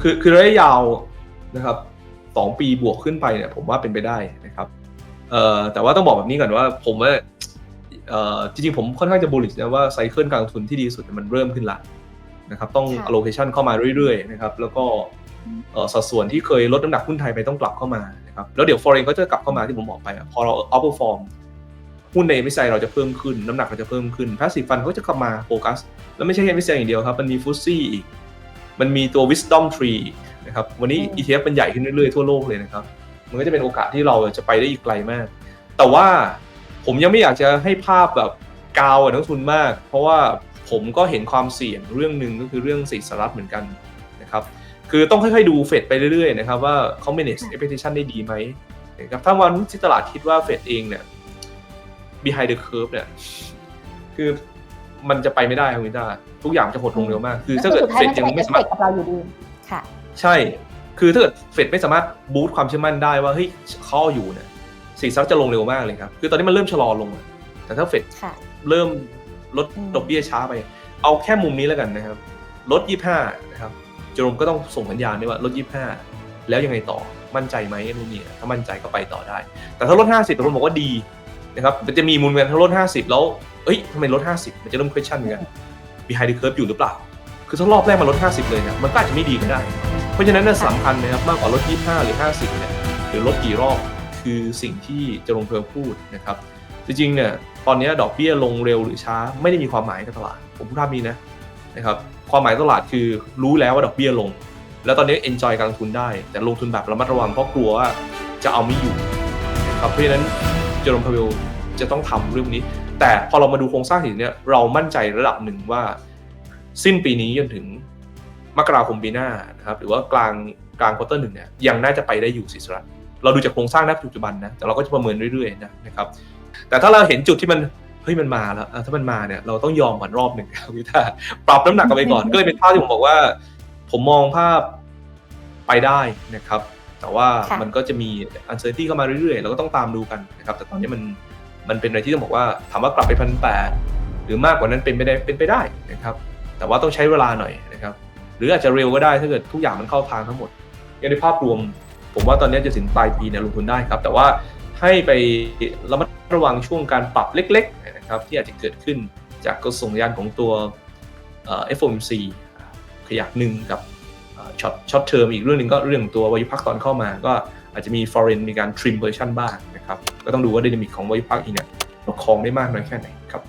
คือคือระยะยาวนะครับสองปีบวกขึ้นไปเนี่ยผมว่าเป็นไปได้นะครับเอ่อแต่ว่าต้องบอกแบบนี้ก่อนว่าผมว่าเอ่อจริงๆผมค่อนข้างจะ bullish นะว่าไซเคิลการลงทุนที่ดีสุดมันเริ่มขึ้นละนะครับต้องค่ะ allocation เข้ามาเรื่อยๆนะครับแล้วก็อืมเอ่อสัดส่วนที่เคยลดน้ำหนักหุ้นไทยไปต้องกลับเข้ามานะครับแล้วเดี๋ยว foreign ก็จะกลับเข้ามาที่ผมบอกไปอะพอเรา outperform หุ้นใน MSCI เราจะเพิ่มขึ้นน้ำหนักเราจะเพิ่มขึ้น passive fund ก็จะกลับมาโฟกัสแล้วไม่ใช่แค่ MSCI อย่างเดียวครับมันมีฟุตซี่อีก มันมีตัว wisdom tree อีกนะครับวันนี้อืม ETF มันใหญ่ขึ้นเรื่อยๆทั่วโลกเลยนะครับ มันก็จะเป็นโอกาสที่เราจะไปได้อีกไกลมาก แต่ว่าผมยังไม่อยากจะให้ภาพแบบกาวกับนักลงทุนมาก เพราะว่าผมก็เห็นความเสี่ยงเรื่องหนึ่งก็คือเรื่องสิทธิสหรัฐเหมือนกันนะครับคือต้องค่อยๆดูเฟดไปเรื่อยๆนะครับว่าเขา manage expectation ได้ดีไหมนะครับถ้าวันที่ตลาดคิดว่าเฟดเองเนี่ย behind the curve เนี่ยคือ มันจะไปไม่ได้ครับคุณตาทุกอย่างจะหดลงเร็วมาก คือถ้าเกิดสุดท้าเฟยดมันยังจะไม่สามารถกับเราอยู่ดีค่ะ ใช่ คือถ้าเกิดเฟดไม่สามารถบูสต์ความเชื่อมั่นได้ว่าเฮ้ยเขาเอาอยู่เนี่ยสินทรัพย์จะลงเร็วมากเลยครับ คือตอนนี้มันเริ่มชะลอลงอะแต่ถ้าเฟดค่ะเริ่มลดอืมดอกเบี้ยช้าไป เอาแค่มุมนี้แล้วกันนะครับ ลด 25 นะครับเจอรมก็ต้องส่งสัญญาณด้วยว่าลด 25 แล้วยังไงต่อ มั่นใจไหมนู่นนี่ถ้ามั่นใจก็ไปต่อได้ แต่ถ้าลด 50แต่คนบอกว่าดีนะครับ มันจะมีมูลเงินถ้าลด 50 แล้ว เอ้ยทำไมลด 50 มันจะเริ่ม question เหมือนกัน behind the curve อยู่หรือเปล่า คือถ้ารอบแรกมันลด 50 เลยเนี่ยมันก็อาจจะไม่ดีก็ได้ เพราะฉะนั้นน่ะค่ะสำคัญนะครับมากกว่าลด 25 หรือ 50 เนี่ยหรือลดกี่รอบคือสิ่งที่จะลงเพลพูดนะครับจริงๆเนี่ยตอนนี้ดอกเบี้ยลงเร็วหรือช้าไม่ได้มีความหมายกับตลาด ผมพูดภาพนี้นะนะครับความหมายตลาดคือรู้แล้วว่าดอกเบี้ยลง แล้วตอนนี้ enjoy การลงทุนได้ แต่ลงทุนแบบระมัดระวังเพราะกลัวว่าจะเอาไม่อยู่นะครับเพราะฉะนั้นเจอร์มพาเวลจะต้องทำเรื่องนี้ แต่พอเรามาดูโครงสร้างสิ่งเนี้ยเรามั่นใจระดับหนึ่งว่า สิ้นปีนี้จนถึงมกราคมปีหน้านะครับหรือว่ากลางกลางควอเตอร์หนึ่งเนี่ยยังน่าจะไปได้อยู่สิสรัตเราดูจากโครงสร้างณปัจจุบันนะแต่เราก็จะประเมินเรื่อยๆนะนะครับ แต่ถ้าเราเห็นจุดที่มันเฮ้ยมันมาแล้วถ้ามันมาเนี่ยเราต้องยอมก่อนรอบหนึ่งครับพี่ตาปรับน้ำหนักกันไปก่อนก็เลยเป็นภาพที่ผมบอกว่า ผมมองภาพไปได้นะครับ แต่ว่ามันก็จะมีอันเซอร์ตี้เข้ามาเรื่อยๆเราก็ต้องตามดูกันนะครับ แต่ตอนนี้มัน มันเป็นอะไรที่ต้องบอกว่าถามว่ากลับไปพันแปดหรือมากกว่านั้นเป็นไปได้เป็นไปได้นะครับ แต่ว่าต้องใช้เวลาหน่อยนะครับ หรืออาจจะเร็วก็ได้ถ้าเกิดทุกอย่างมันเข้าทางทั้งหมดยังในภาพรวม ผมว่าตอนนี้จะถึงปลายปีเนี่ยลงทุนได้ครับ แต่ว่าให้ไประมัดระวังช่วงการปรับเล็กๆนะครับที่อาจจะเกิดขึ้นจากกระส่งยานของตัว FOMC ขยักหนึ่งกับช็อตช็อตเทอมอีกเรื่องหนึ่งก็เรื่องตัววายุพักตอนเข้ามาก็ อาจจะมี foreign มีการ trim version บ้างนะครับ ก็ต้องดูว่า dynamic ของวายุพักอีกเนี่ยเราคลองได้มากน้อยแค่ไหนครับ